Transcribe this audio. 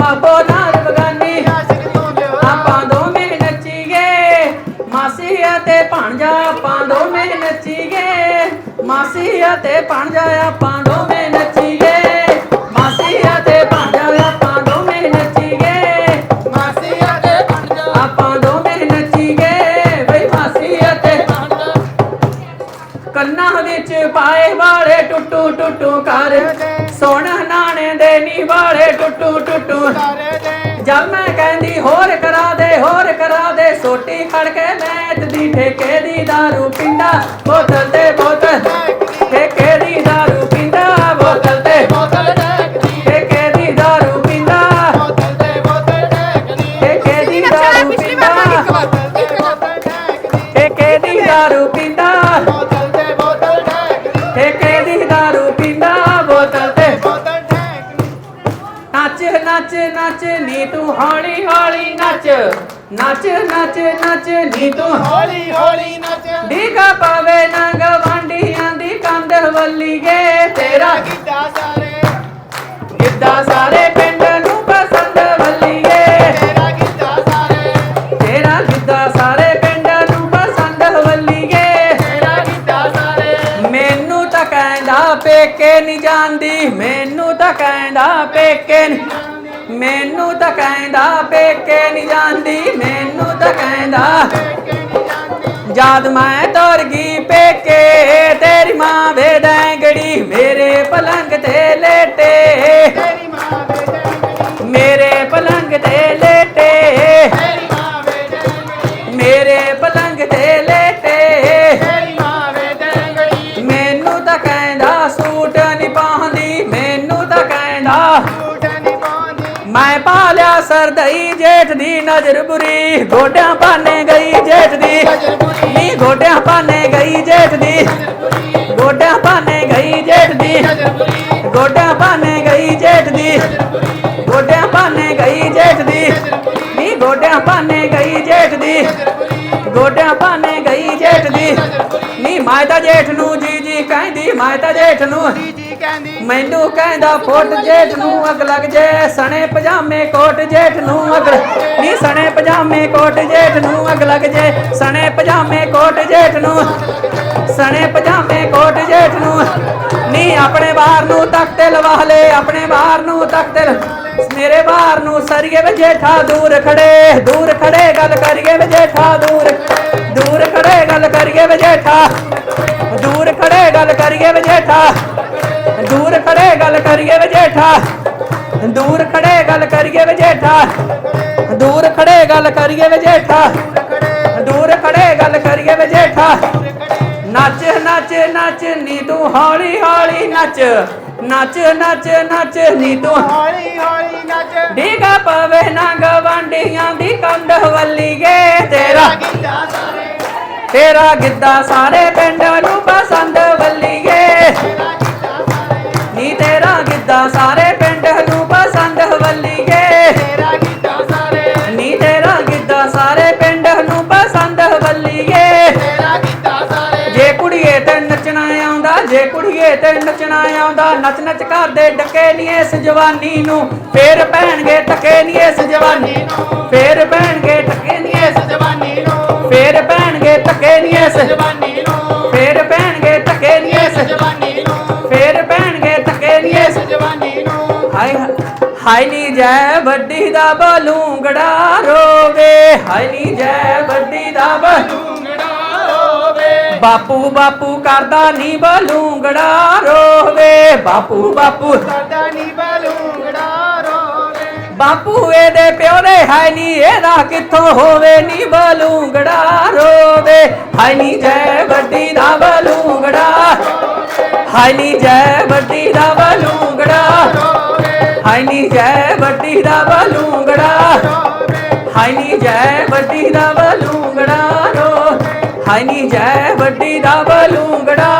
ਪਾਪੋ ਨਾਲ ਬਗਾਨੀ। ਆਪਾਂ ਦੋਵੇਂ ਨੱਚੀਏ। ਮਾਸੀ ਅਤੇ ਭਾਣਜਾ, ਆਪਾਂ ਦੋਵੇਂ ਨੱਚੀਏ। ਮਾਸੀ ਅਤੇ ਭਾਣਜਾ, ਆਪਾਂ ਦੋਵੇਂ ਨੱਚੀਏ। ਮਾਸੀ ਅਤੇ ਭਾਣਜਾ, ਆਪਾਂ ਦੋਵੇਂ ਨੱਚੀਏ। ਮਾਸੀ ਅਤੇ ਬਣਜਾ ਆਪਾਂ ਦੋਵੇਂ ਨੱਚੀਏ। ਬਈ ਮਾਸੀ ਅਤੇ ਕੰਨਾਂ ਵਿੱਚ ਪਾਏ ਵਾਲੇ ਟੁੱਟੂ ਟੁੱਟੂ ਕਰ ਸੋਨਾ ਨਾਣੇ ਦੇ ਨੀ ਵਾਲੇ ਟੁੱਟੂ ਟੁੱਟੂ ਤਾਰੇ ਦੇ ਜਦ ਮੈਂ ਕਹਿੰਦੀ ਹੋਰ ਕਰਾ ਦੇ ਹੋਰ ਕਰਾ ਦੇ ਸੋਟੀ ਖੜ ਕੇ ਮੈਚ ਦੀ ਠੇਕੇ ਦੀ दारू ਪਿੰਦਾ ਬੋਤਲ ਤੇ ਬੋਤਲ ਠੇਕੇ ਦੀ दारू ਪਿੰਦਾ ਬੋਤਲ ਤੇ ਬੋਤਲ ਡੈਕਦੀ ਠੇਕੇ ਦੀ दारू ਪਿੰਦਾ ਬੋਤਲ ਤੇ ਬੋਤਲ ਡੈਕਦੀ ਠੇਕੇ ਦੀ दारू ਪਿੰਦਾ ਬੋਤਲ ਤੇ ਬੋਤਲ ਡੈਕਦੀ ਠੇਕੇ ਦੀ दारू ਪਿੰਦਾ ਨੱਚ, ਨੀ ਤੂੰ ਹੌਲੀ ਹੌਲੀ ਨੱਚ। ਨੱਚ ਨੱਚ ਨੱਚ, ਨੀ ਤੂੰ ਹੌਲੀ ਹੌਲੀ ਨੱਚ। ਡੀਗਾ ਪਾਵੇ ਨੰਗ ਵਾਂਡੀਆਂ ਦੀ ਕੰਧ ਵੱਲੀਏ। ਤੇਰਾ ਗਿੱਧਾ ਸਾਰੇ ਗਿੱਧਾ ਸਾਰੇ ਪਿੰਡ ਨੂੰ ਪਸੰਦ ਵੱਲੀਏ। ਤੇਰਾ ਗਿੱਧਾ ਸਾਰੇ, ਤੇਰਾ ਗਿੱਧਾ ਸਾਰੇ ਪਿੰਡ ਨੂੰ ਪਸੰਦ ਵੱਲੀਏ। ਤੇਰਾ ਗਿੱਧਾ ਸਾਰੇ। ਮੈਨੂੰ ਤਾਂ ਕਹਿੰਦਾ ਪੇਕੇ ਨਹੀਂ ਜਾਂਦੀ, ਮੈਨੂੰ ਤਾਂ ਕਹਿੰਦਾ ਪੇਕੇ ਨੀ ਮੈਨੂੰ ਤਾਂ ਕਹਿੰਦਾ, ਪੇਕੇ ਨਹੀਂ ਜਾਂਦੀ, ਮੈਨੂੰ ਤਾਂ ਕਹਿੰਦਾ। ਜਦ ਮੈਂ ਤੁਰ ਗਈ ਪੇਕੇ, ਤੇਰੀ ਮਾਂ ਵੇ ਡੈਂਗੜੀ, ਮੇਰੇ ਪਲੰਗ ਤੇ ਲੇਟੇ। ਪਾਲਿਆ ਸਰਦਈ ਜੇਠ ਦੀ ਨਜ਼ਰ ਬੁਰੀ, ਗੋਡਿਆਂ ਪਾਣੇ ਗਈ ਜੇਠ ਦੀ। ਨੀ ਗੋਡਿਆਂ ਪਾਣੇ ਗਈ ਜੇਠ ਦੀ, ਗੋਡਿਆਂ ਪਾਣੇ ਗਈ ਜੇਠ ਦੀ। ਗੋਡਿਆਂ ਪਾਣੇ ਗਈ ਜੇਠ ਦੀ, ਗੋਡਿਆਂ ਪਾਣੇ ਗਈ ਜੇਠ ਦੀ। ਨੀ ਗੋਡਿਆਂ ਪਾਣੇ ਗਈ ਜੇਠ ਦੀ, ਗੋਡਿਆਂ ਪਾਣੇ ਗਈ ਜੇਠ ਦੀ। ਨੀ ਮੈਂ ਜੇਠ ਮੈਂ ਤਾਂ ਜੇਠ ਨੂੰ ਜੀ ਕਹਿੰਦੀ। ਮੈਨੂੰ ਕਹਿੰਦਾ ਫੁੱਟ ਜੇਠ ਨੂੰ ਅਗ ਲੱਗ ਜੇ ਸਣੇ ਪਜਾਮੇ ਕੋਟ ਜੇਠ ਨੂੰ ਅਗ ਨੀ ਸਣੇ ਪਜਾਮੇ ਕੋਟ ਜੇਠ ਨੂੰ ਅਗ ਲੱਗ ਜੇ ਸਣੇ ਪਜਾਮੇ ਕੋਟ ਜੇਠ ਨੂੰ ਸਣੇ ਪਜਾਮੇ ਕੋਟ ਜੇਠ ਨੂੰ ਨੀ ਆਪਣੇ ਬਾਹਰ ਨੂੰ ਤਖਤੇ ਲਵਾ ਲੈ ਆਪਣੇ ਬਾਹਰ ਨੂੰ ਤਖਤੇ ਮੇਰੇ ਬਾਹਰ ਨੂੰ ਸਰੀਏ ਵੇ ਜੇਠਾ ਦੂਰ ਖੜੇ ਦੂਰ ਖੜੇ ਗੱਲ ਕਰੀਏ ਵੇ ਜੇਠਾ ਦੂਰ ਦੂਰ ਖੜੇ ਗੱਲ ਕਰੀਏ ਵੇ ਜੇਠਾ। ਖੜੇ ਗੱਲ ਕਰੀਏ ਵੇ ਜੇਠਾ ਦੂਰ ਖੜੇ ਗੱਲ ਕਰੀਏ ਵੇ ਜੇਠਾ ਦੂਰ ਖੜੇ ਗੱਲ ਕਰੀਏ ਵੇ ਜੇਠਾ ਦੂਰ ਖੜੇ ਗੱਲ ਕਰੀਏ ਵੇ ਜੇਠਾ ਦੂਰ ਖੜੇ ਗੱਲ ਕਰੀਏ ਵੇ ਜੇਠਾ ਨੱਚ ਨੱਚ ਨੱਚ ਨੀ ਤੂੰ ਹੌਲੀ ਹੌਲੀ ਨੱਚ। ਨੱਚ ਨੱਚ ਨੱਚ ਨੀ ਤੂੰ ਹੌਲੀ ਹੌਲੀ ਨੱਚ। ਡੀਗਾ ਪਵੇ ਨਾ ਗਵਾਂਡੀਆਂ ਦੀ ਕੰਧ ਵੱਲੀਏ। ਤੇਰਾ ਗਿੱਧਾ ਸਾਰੇ। ਤੇਰਾ ਗਿੱਧਾ ਸਾਰੇ ਪਿੰਡ ਨੂੰ ਤੇਰਾ ਸਾਰੇ ਪਿੰਡ ਨੂੰ ਪਸੰਦ ਵੱਲੀਏ ਤੇਰਾ ਗਿੱਧਾ ਸਾਰੇ ਨੀ ਤੇਰਾ ਗਿੱਧਾ ਸਾਰੇ ਪਿੰਡ ਨੂੰ ਪਸੰਦ ਵੱਲੀਏ ਤੇਰਾ ਗਿੱਧਾ ਸਾਰੇ ਜੇ ਕੁੜੀਏ ਤੇ ਨੱਚਣਾ ਆਉਂਦਾ, ਜੇ ਕੁੜੀਏ ਤੇ ਨੱਚਣਾ ਆਉਂਦਾ ਨੱਚ ਨੱਚ ਕਰਦੇ ਡੱਕੇ ਨੀ ਇਸ ਜਵਾਨੀ ਨੂੰ। ਫੇਰ ਪੈਣਗੇ ਟੱਕੇ ਨੀ ਇਸ ਜਵਾਨੀ ਨੂੰ। ਫੇਰ ਪੈਣਗੇ ਹਾਏ ਹਾਏ ਨੀ ਜੈ ਵੱਡੀ ਦਾ ਬਲੂੰਗੜਾ ਰੋਵੇ। ਹਾਏ ਨੀ ਜੈ ਵੱਡੀ ਦਾ ਬ- ਲੂੰਗੜਾ ਹੋਵੇ ਬਾਪੂ ਬਾਪੂ ਕਰਦਾ ਨੀ ਬਲੂੰਗੜਾ ਰੋਵੇ। ਬਾਪੂ ਬਾਪੂ ਸਾਡਾ ਨੀ ਬਲੂੰਗੜਾ ਰੋਵੇ। ਬਾਪੂ ਇਹਦੇ ਪਿਓ ਦੇ ਹਾਏ ਨੀ ਇਹਦਾ ਕਿੱਥੋਂ ਹੋਵੇ ਨੀ ਬਲੂੰਗੜਾ ਰੋਵੇ। ਹਾਏ ਨੀ ਜੈ ਵੱਡੀ ਦਾ ਬਲੂੰਗੜਾ ਹਾਏ ਨੀ ਜੈ ਵੱਡੀ ਦਾ ਬਲੂੰਗੜਾ ਹਾਈ ਨੀ ਜੈ ਵੱਡੀ ਦਾ ਬਲੂੰਗੜਾ ਹਾਏ ਨੀ ਜੈ ਵੱਡੀ ਦਾ ਬਲੂੰਗੜਾ ਰੋ। ਹਾਏ ਨੀ ਜੈ ਵੱਡੀ ਦਾ ਬਲੂੰਗੜਾ